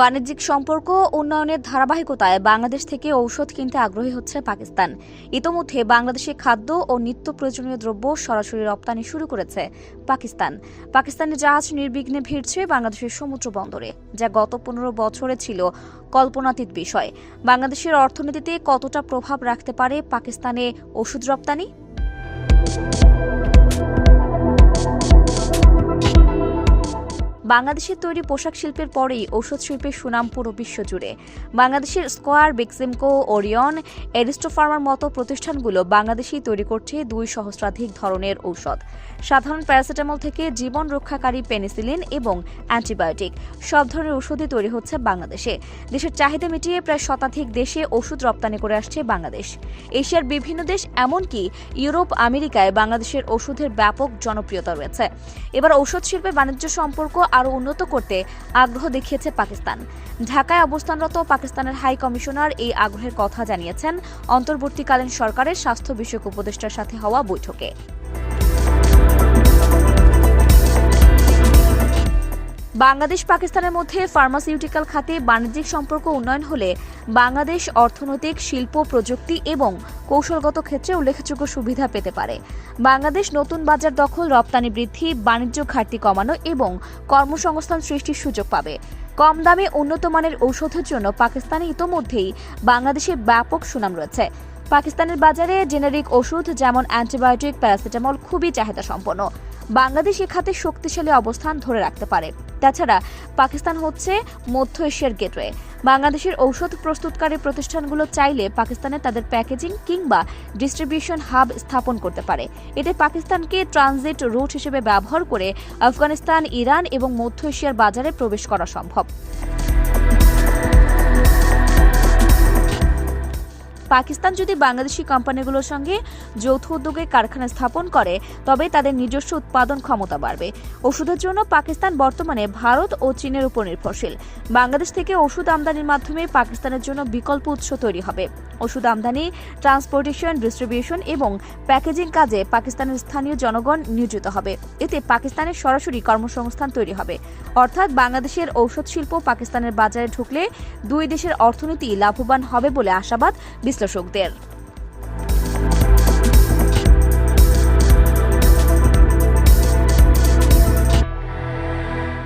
বাণিজ্যিক সম্পর্ক, উন্নয়নের ধারাবাহিকতায় বাংলাদেশ থেকে ঔষধ কিনতে আগ্রহী হচ্ছে পাকিস্তান। ইতোমধ্যে বাংলাদেশে খাদ্য ও নিত্য প্রয়োজনীয় দ্রব্য সরাসরি রপ্তানি শুরু করেছে পাকিস্তান। পাকিস্তানের জাহাজ নির্বিঘ্নে ভিড়ছে বাংলাদেশের সমুদ্র বন্দরে, যা গত পনেরো বছরে ছিল কল্পনাতীত বিষয়। বাংলাদেশের অর্থনীতিতে কতটা প্রভাব রাখতে পারে পাকিস্তানে ওষুধ রপ্তানি? বাংলাদেশের তৈরি পোশাক শিল্পের পরেই ঔষধ শিল্পের সুনাম পুরো বিশ্ব জুড়ে। বাংলাদেশের স্কোয়ার, বিক্সিমকো, ওরিয়ন এরিস্টোফার্মার মতো প্রতিষ্ঠানগুলো বাংলাদেশেই তৈরি করছে দুই সহস্রাধিক ধরনের ঔষধ। সাধারণ প্যারাসিটামল থেকে জীবন রক্ষাকারী পেনিসিলিন এবং অ্যান্টিবায়োটিক সব ধরনের ওষুধই তৈরি হচ্ছে বাংলাদেশে। দেশের চাহিদা মিটিয়ে প্রায় শতাধিক দেশে ওষুধ রপ্তানি করে আসছে বাংলাদেশ। এশিয়ার বিভিন্ন দেশ এমনকি ইউরোপ, আমেরিকায় বাংলাদেশের ওষুধের ব্যাপক জনপ্রিয়তা রয়েছে। এবার ঔষধ শিল্পে বাণিজ্য সম্পর্ক আরও উন্নত করতে আগ্রহ দেখিয়েছে পাকিস্তান। ঢাকায় অবস্থানরত পাকিস্তানের হাই কমিশনার এই আগ্রহের কথা জানিয়েছেন অন্তর্বর্তীকালীন সরকারের স্বাস্থ্য বিষয়ক উপদেষ্টার সাথে হওয়া বৈঠকে। বাংলাদেশ পাকিস্তানের মধ্যে ফার্মাসিউটিক্যাল খাতে বাণিজ্যিক সম্পর্ক উন্নয়ন হলে বাংলাদেশ অর্থনৈতিক, শিল্প, প্রযুক্তি এবং কৌশলগত ক্ষেত্রে উল্লেখযোগ্য সুবিধা পেতে পারে। বাংলাদেশ নতুন বাজার দখল, রপ্তানি বৃদ্ধি, বাণিজ্য ঘাটতি কমানো এবং কর্মসংস্থান সৃষ্টির সুযোগ পাবে। কম দামে উন্নত মানের ঔষধের জন্য পাকিস্তানে ইতোমধ্যেই বাংলাদেশে ব্যাপক সুনাম রয়েছে। পাকিস্তানের বাজারে জেনেরিক ওষুধ যেমন অ্যান্টিবায়োটিক, প্যারাসিটামল খুবই চাহিদা সম্পন্ন বাংলাদেশ এ খাতে শক্তিশালী অবস্থান ধরে রাখতে পারে। তাছাড়া পাকিস্তান হচ্ছে মধ্য এশিয়ার গেটওয়ে। বাংলাদেশের ঔষধ প্রস্তুতকারী প্রতিষ্ঠানগুলো চাইলে পাকিস্তানে তাদের প্যাকেজিং কিংবা ডিস্ট্রিবিউশন হাব স্থাপন করতে পারে। এতে পাকিস্তানকে ট্রানজিট রুট হিসেবে ব্যবহার করে আফগানিস্তান, ইরান এবং মধ্য এশিয়ার বাজারে প্রবেশ করা সম্ভব। পাকিস্তান যদি বাংলাদেশি কোম্পানিগুলোর সঙ্গে যৌথ উদ্যোগে কারখানা স্থাপন করে, তবে তাদের নিজস্ব উৎপাদন ক্ষমতা বাড়বে। ওষুধের জন্য পাকিস্তান বর্তমানে ভারত ও চীনের উপর নির্ভরশীল। বাংলাদেশ থেকে ওষুধ আমদানির মাধ্যমে পাকিস্তানের জন্য বিকল্প উৎস তৈরি হবে। ওষুধ আমদানি ট্রান্সপোর্টেশন ডিস্ট্রিবিউশন এবং প্যাকেজিং কাজে পাকিস্তানের স্থানীয় জনগণ নিয়োজিত হবে। এতে পাকিস্তানের সরাসরি কর্মসংস্থান তৈরি হবে। অর্থাৎ বাংলাদেশের ঔষধ শিল্প পাকিস্তানের বাজারে ঢুকলে দুই দেশের অর্থনীতি লাভবান হবে বলে আশাবাদ বিশ্লেষকদের।